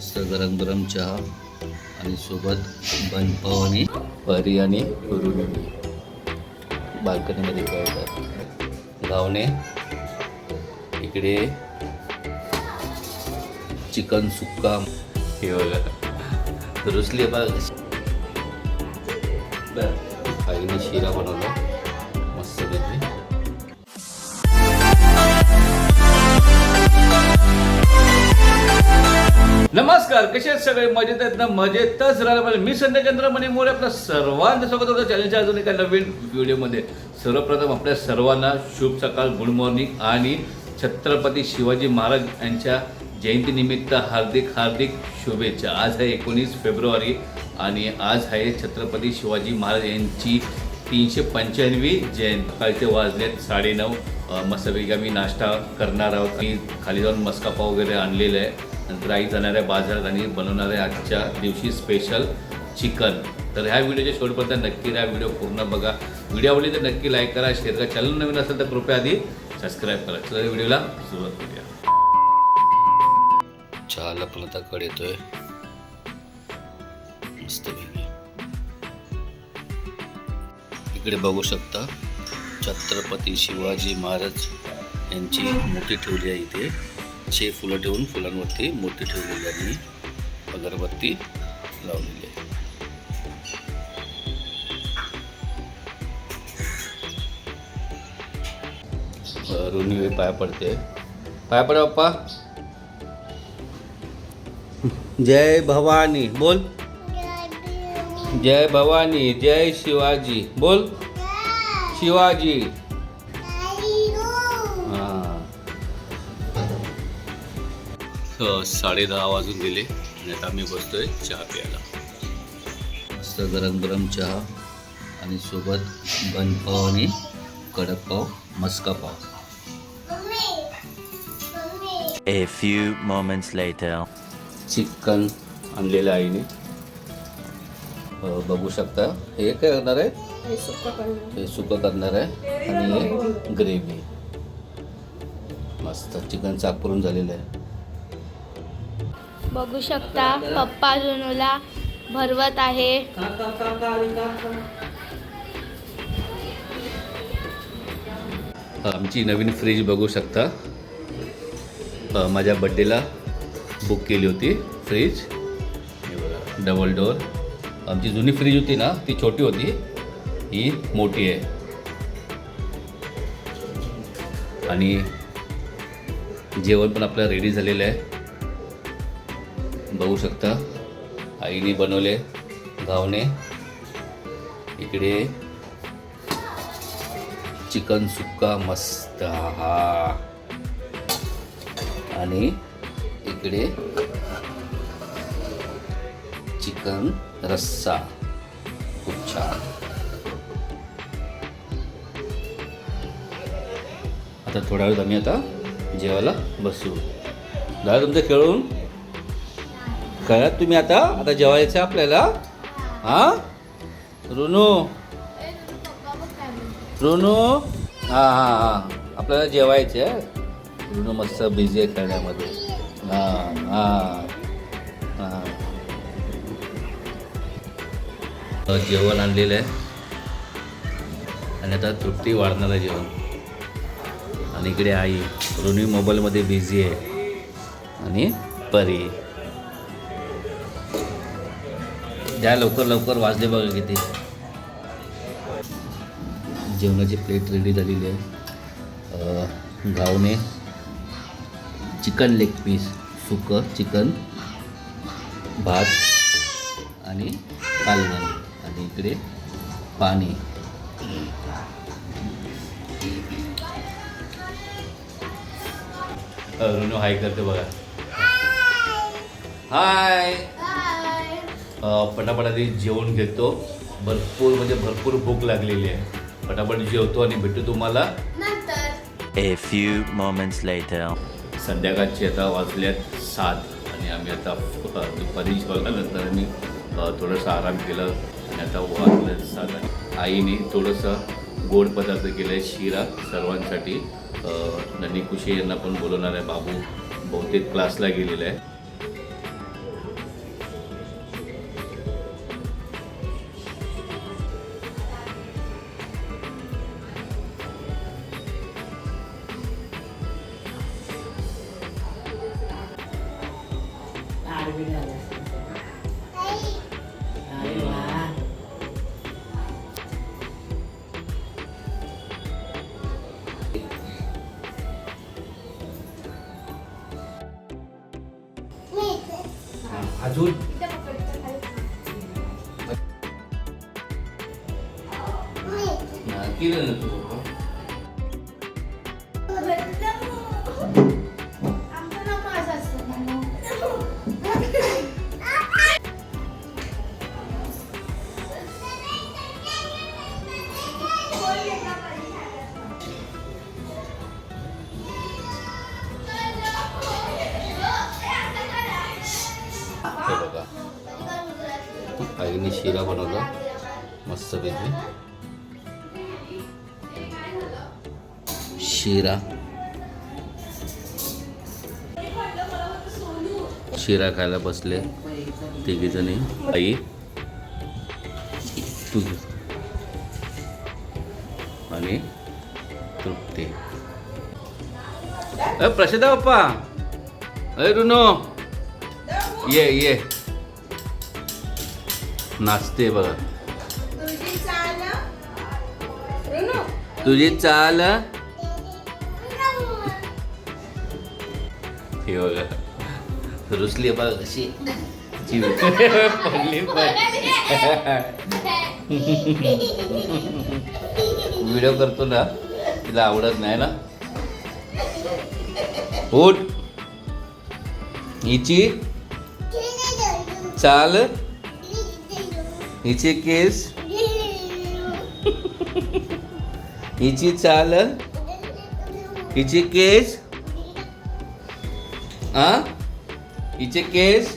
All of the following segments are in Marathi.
मस्त गरम गरम चहा आणि सोबत बनपाव आणि परी आणि रुनी बाल्कनीमध्ये खेळतात गावणे इकडे चिकन सुक्का. हे बघा. रुसली बाग आईने शिरा बनवला. नमस्कार कसे आहेत सगळे? मजेत आहेत ना? मजेतच राहिलं पाहिजे. मी संध्या चंद्रमणी मोरे आपलं सर्वांचं स्वागत होतं चॅनलच्या अजून एका नवीन व्हिडिओमध्ये. सर्वप्रथम आपल्या सर्वांना शुभ सकाळ गुड मॉर्निंग आणि छत्रपती शिवाजी महाराज यांच्या जयंतीनिमित्त हार्दिक हार्दिक शुभेच्छा. आज आहे एकोणीस फेब्रुवारी आणि आज आहे छत्रपती शिवाजी महाराज यांची तीनशे पंच्याण्णवी जयंती. सकाळचे वाजलेत साडेनऊ मस्तपैकी आम्ही नाश्ता करणार आहोत. आणि खाली जाऊन मस्का पाव वगैरे आणलेलं आहे. नंतर आई जाणार आहे बाजारात आणि बनवणार आहे आजच्या दिवशी स्पेशल चिकन तर ह्या व्हिडिओच्या शेवटपर्यंत नक्की राहा व्हिडिओ पूर्ण बघा. व्हिडिओ आवडली तर नक्की लाईक करा शेअर करा. चॅनल नवीन असेल तर कृपया आधी सबस्क्राईब करा. चला व्हिडिओला सुरुवात करूया. चहाला पण आता कड येतोय. इकडे बघू शकता छत्रपती शिवाजी महाराज यांची मोठी ठेवली आहे इथे. छे फुलं ठेवून फुलांवरती मूर्ती ठेवलेली आणि अगरबत्ती लावलेली आहे. रुनी पाया पडते. पाया पडा बाप्पा जय भवानी बोल. जय भवानी जय शिवाजी बोल. शिवाजी. साडे दहा वाजून गेले आणि आता आम्ही बसतोय चहा प्यायला. मस्त गरम गरम चहा आणि सोबत बनपाव आणि कडक पाव मस्का pav. A few moments later. Chicken आणलेलं आईने. बघू शकता. हे काय करणार आहे? हे सुकं करणार आहे. आणि हे ग्रेव्ही. मस्त. चिकन चाक करून झालेलं आहे. बघू शकता पप्पा जुनूला भरवत आहे. आमची नवीन फ्रीज बघू शकता. माझ्या बड्डेला बुक केली होती फ्रीज डबल डोअर आमची जुनी फ्रीज होती ना ती छोटी होती. ही मोठी आहे. आणि जेवण पण आपलं रेडी झालेलं आहे. बघू शकता. आईने बनवले गावने इकडे चिकन सुक्का मस्त हा. आणि इकडे चिकन रस्सा खूप छान. आता थोड्या वेळात आम्ही आता. जेवायला बसू. दादा तुमचं खेळून कळत तुम्ही आता आता जेवायचं आहे आपल्याला. हा? रुनू. रुनू. हां हां हां. आपल्याला जेवायचे आहे रुनू मस्त बिझी आहे खेळण्यामध्ये. हां हां. हां. जेवण आणलेलं आहे. आणि आता तृप्ती वाढणार आहे जेवण. आणि इकडे आई रुनी मोबाईलमध्ये बिझी आहे. आणि परी. द्या लवकर लवकर वाजले बघा किती. जेवणाची प्लेट रेडी झालेली आहे. गावने चिकन लेग पीस सुकं चिकन भात आणि कालवण आणि इकडे पाणी. रुनू हाय करते बघा. हाय पटापट आधी जेवण घेतो. भरपूर म्हणजे भरपूर भूक लागलेली आहे. पटापट जेवतो आणि भेटू तुम्हाला. A few moments later. संध्याकाळचे आता वाजल्यात सात आणि आम्ही आता दुपारी जेवल्यानंतर आम्ही अ, थोडंसं आराम केलं आणि आता वाजलं सात आईने थोडंसं गोड पदार्थ केलं आहे शिरा सर्वांसाठी. ननी कुशे यांना पण बोलवणार आहे. बाबू बहुतेक क्लासला गेलेला आहे लाड बीड झाले असतील. अरे वा अजून हा, केलं ना तू पप्पा? हे आईने शिरा बनवला. मस्तपैकी. शिरा. शिरा खायला बसले तिघी जणी. आई. तू आणि तृप्ती. अ प्रसिद्ध बाप्पा अरे रुनो. ये ये. नाचते बघा. तुझी चाल हे बघा. रुसली बघा कशी जीव. पडली व्हिडिओ करतो ना तिला आवडत नाही ना. उठ. हिची चाल. हिचे केस? हिची चाल हिचे केस? आ? हिचे केस?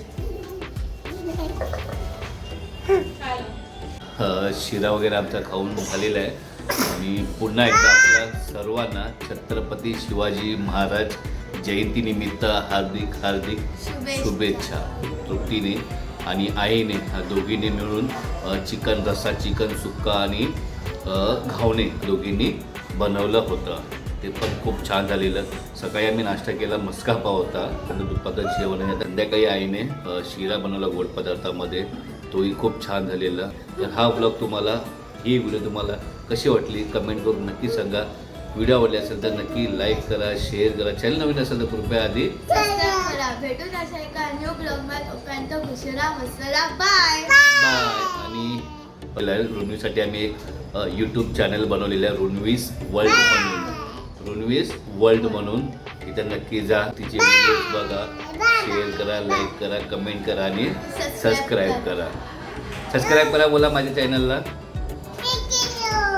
शिरा वगैरे आमचा खाऊन झालेला आहे. आणि पुन्हा एकदा आपल्या सर्वांना छत्रपती शिवाजी महाराज जयंतीनिमित्त हार्दिक हार्दिक शुभेच्छा. शुभेच्छा. तृप्तीने. आणि आईने ह्या दोघींनी मिळून चिकन रस्सा चिकन सुक्का आणि घावणे दोघींनी बनवलं होतं. ते पण खूप छान झालेलं. सकाळी आम्ही नाश्ता केला मस्का पाव होता. त्यानंतर दुपारचं जेवण आहे संध्याकाळी आईने शिरा बनवला गोड पदार्थामध्ये. तोही खूप छान झालेला. तर हा ब्लॉग तुम्हाला ही व्हिडिओ तुम्हाला कशी वाटली? कमेंट करून नक्की सांगा. व्हिडिओ आवडले असेल तर नक्की लाईक करा शेअर करा. चॅनल नवीन असेल तर कृपया आधी करा भेटून अशा एका न्यू ब्लॉगमध्ये तोपर्यंत खुशीरा मसाला. बाय बाय आणि पहिला रुणवीसाठी आम्ही एक यूट्यूब चॅनल बनवलेलं आहे रुणवीस वर्ल्ड म्हणून. रुणवीस वर्ल्ड म्हणून. तिथे नक्की जा तिचे व्हिडिओज बघा. शेअर करा लाईक करा कमेंट करा आणि सबस्क्राईब करा. सबस्क्राईब करा बोला माझ्या चॅनलला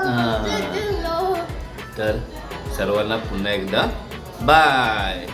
हां. तर सर्वांना पुन्हा एकदा बाय